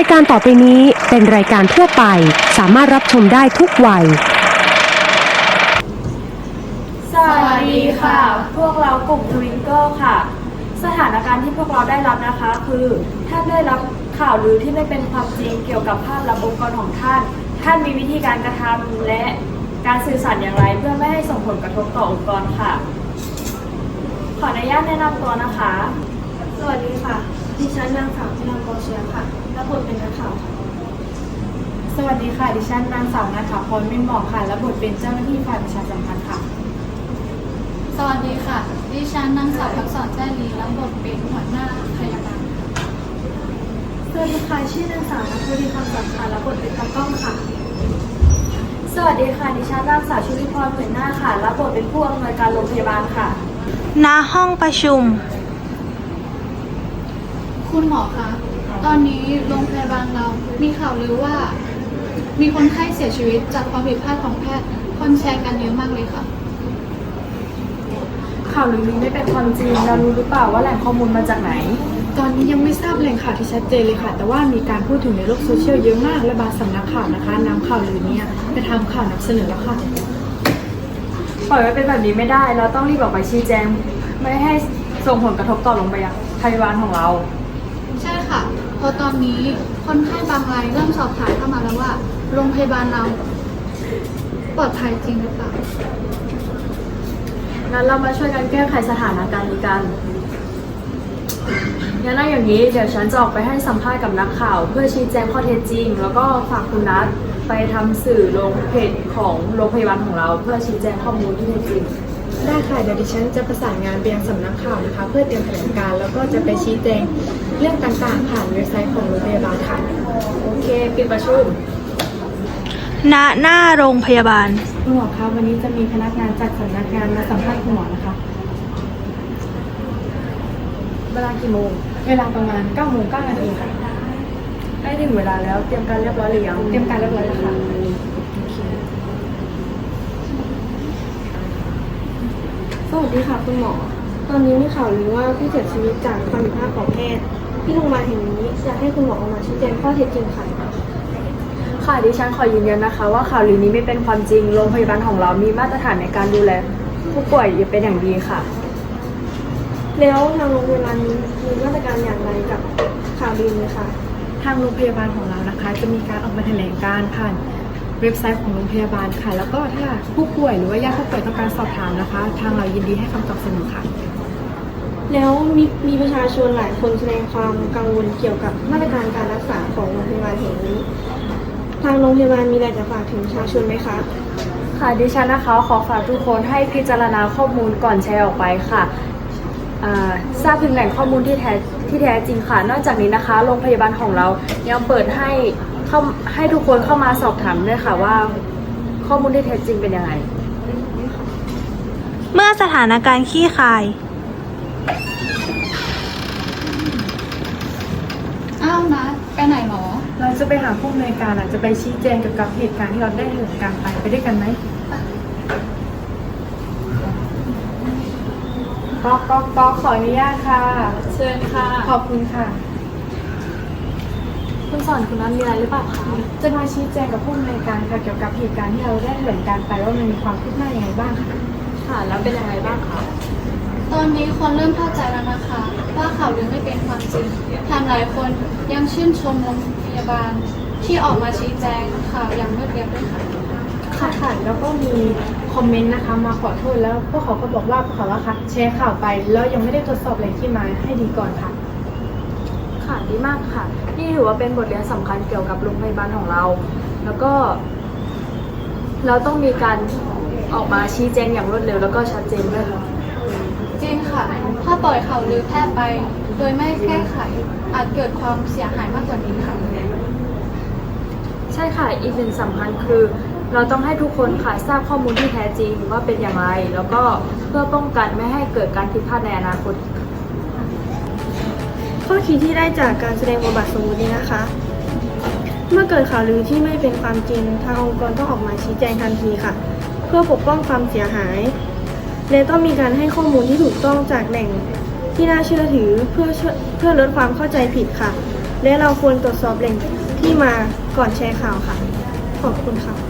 ายการต่อไปนี้เป็นรายการทั่วไป สามารถรับชมได้ทุกวัย สวัสดีค่ะ พวกเรากลุ่มทวิงเกิลค่ะ สถานการณ์ที่พวกเราได้รับนะคะ คือท่านได้รับข่าวลือที่ไม่เป็นความจริงเกี่ยวกับภาพลักษณ์องค์กรของท่าน ท่านมีวิธีการกระทำและการสื่อสารอย่างไร เพื่อไม่ให้ส่งผลกระทบต่อองค์กรค่ะ ขออนุญาตแนะนำตัวนะคะ สวัสดีค่ะ ดิฉันนางสาวพิรามกรเชียค่ะรับบทเป็นนักข่าวค่ะ สวัสดีค่ะ ดิฉันนางสาวนาถาพรมิ่งหมอกค่ะและบทเป็นเจ้าหน้าที่ฝ่ายประชาสัมพันธ์ค่ะ สวัสดีค่ะ ดิฉันนางสาวพักษรแจ้ลีรับบทเป็นหัวหน้าพยาบาลสวัสดีค่ะชื่อนางสาวนัทวดีคำสังค่ะรับบทเป็นตากล้องค่ะ สวัสดีค่ะ ดิฉันนางสาวชุลิพรเผือนหน้าค่ะและบทเป็นผู้อำนวยการโรงพยาบาลค่ะ ณห้องประชุม คุณหมอคะ ตอนนี้โรงพยาบาลเรา มีข่าวลือว่า มีคนไข้เสียชีวิตจากความผิดพลาดของแพทย์ คนแชร์กันเยอะมากเลยค่ะ ข่าวลือนี้ไม่เป็นความจริงเรารู้หรือเปล่าว่าแหล่งข้อมูลมาจากไหน ตอนนี้ยังไม่ทราบแหล่งข่าวที่ชัดเจนเลยค่ะ แต่ว่ามีการพูดถึงในโลกโซเชียลเยอะมาก และบางสำนักข่าวนะคะนำข่าวลือเนี้ไปทำข่าวนำเสนอแล้วค่ะ ปล่อยไว้เป็นแบบนี้ไม่ได้ เราต้องรีบออกไปชี้แจง ไม่ให้ส่งผลกระทบต่อโรงพยาบาลของเรา ใช่ค่ะเพราะตอนนี้คนไข้บางรายเริ่มสอบถามเข้ามาแล้วว่า โรงพยาบาลเราปลอดภัยจริงหรือเปล่า งั้นเรามาช่วยกันแก้ไขสถานการณ์นี้กันงั้นเอาอย่างนี้เดี๋ยวฉันจะออกไปให้สัมภาษณ์กับนักข่าว เพื่อชี้แจงข้อเท็จจริง แล้วก็ฝากคุณนัทไปทำสื่อลงเพจของโรงพยาบาลของเรา เพื่อชี้แจงข้อมูลที่แท้จริง ได้ค่ะเดี๋ยวดิฉันจะประสานงานไปยังสำนักข่าวนะคะ เพื่อเตรียมแถลงการณ์แล้วก็จะไปชี้แจงเรื่องต่างๆ ผ่านเว็บไซต์ของโรงพยาบาลค่ะ โอเคปิดประชุมณหน้าโรงพยาบาล คุณหมอคะวันนี้จะมีพนักงานจากสำนักงานมาสัมภาษณ์คุณหมอนะคะ เวลากี่โมง เวลาประมาณ9โมง9นาทีค่ะ ใกล้ถึงเวลาแล้วเตรียมการเรียบร้อยหรือยังเตรียมการเรียบร้อยแล้วค่ะ สวัสดีค่ะคุณหมอ ตอนนี้มีข่าวลือว่าผู้เสียชีวิตจากความผิดพลาดของแพทย์ที่โรงพยาบาลแห่งนี้อยากให้คุณหมอออกมาชี้แจงข้อเท็จจริงค่ะ ค่ะดิฉันขอยืนยันนะคะ ว่าข่าวลือนี้ไม่เป็นความจริง โรงพยาบาลของเรามีมาตรฐานในการดูแล ผู้ป่วยอยู่เป็นอย่างดีค่ะ แล้วทางโรงพยาบาลนี้มีมาตรการอย่างไรกับข่าวลือนี้คะทางโรงพยาบาลของเรานะคะ จะมีการออกมาแถลงการณ์ผ่าน เว็บไซต์ของโรงพยาบาลค่ะ แล้วก็ถ้าผู้ป่วยหรือว่าญาติผู้ป่วยต้องการสอบถามนะคะ ทางเรายินดีให้คำตอบเสมอค่ะ แล้วมีมีประชาชนหลายคนแสดงความกังวลเกี่ยวกับมาตรการการรักษาของโรงพยาบาลแห่งนี้ ทางโรงพยาบาลมีอะไรจะฝากถึงประชาชนไหมคะ ค่ะดิฉันนะคะขอฝากทุกคนให้พิจารณาข้อมูลก่อนแชร์ออกไปค่ะอ่าทราบถึงแหล่งข้อมูลที่แท้ที่แท้จริงค่ะ นอกจากนี้นะคะ โรงพยาบาลของเรายังเปิดให้ เข้าให้ทุกคนเข้ามาสอบถามด้วยค่ะว่า ข้อมูลที่แท้จริงเป็นยังไง เมื่อสถานการณ์ขี้คาย อ้าวนะไปไหนหรอ เราจะไปหาผู้อำนวยการอะจะไปชี้แจงเกี่ยวกับเหตุการณ์ที่เราได้เหตุการณ์ไปไปด้วยกันไหมก๊อกก๊อกก๊อกขออนุญาตค่ะ เชิญค่ะ ขอบคุณค่ะ คุณสอนคุณนั้นมีอะไรหรือเปล่าคะจะมาชี้แจงกับผู้อำนวยการค่ะเกี่ยวกับเหตุการณ์ที่เราได้เหตุการณ์ไปว่ามันมีความคืบหน้ายังไงบ้างค่ะค่ะ แล้วเป็นยังไงบ้างคะตอนนี้คนเริ่มเข้าใจแล้วนะคะ ว่าข่าวลือไม่เป็นความจริงทางหลายคนยังชื่นชมโรงพยาบาลที่ออกมาชี้แจงข่าวอย่างรวดเร็วด้วยค่ะค่ะค่ะแล้วก็มีคอมเมนต์นะคะมาขอโทษแล้วพวกเขาก็บอกว่าพวกเขาว่าค่ะแชร์ข่าวไปแล้วยังไม่ได้ตรวจสอบแหล่งที่มาให้ดีก่อนค่ะ ค่ะดีมากค่ะ นี่ถือว่าเป็นบทเรียนสำคัญเกี่ยวกับโรงพยาบาลของเรา แล้วก็ เราต้องมีการออกมาชี้แจงอย่างรวดเร็ว แล้วก็ชัดเจนด้วยค่ะจริงค่ะ ถ้าปล่อยข่าวลือแพร่ไป โดยไม่แก้ไข อาจเกิดความเสียหายมากกว่านี้ค่ะ ใช่ค่ะ อีกหนึ่งสำคัญคือ เราต้องให้ทุกคนค่ะทราบข้อมูลที่แท้จริงว่าเป็นอย่างไร แล้วก็เพื่อป้องกันไม่ให้เกิดการผิดพลาดในอนาคต ข้อคิดที่ได้จากการแสดงบทบาทสมมตินี้นะคะ เมื่อเกิดข่าวลือที่ไม่เป็นความจริง ทางองค์กรต้องออกมาชี้แจงทันทีค่ะ เพื่อปกป้องความเสียหาย และต้องมีการให้ข้อมูลที่ถูกต้องจากแหล่งที่น่าเชื่อถือเพื่อเพื่อลดความเข้าใจผิดค่ะ และเราควรตรวจสอบแหล่งที่มาก่อนแชร์ข่าวค่ะ ขอบคุณค่ะ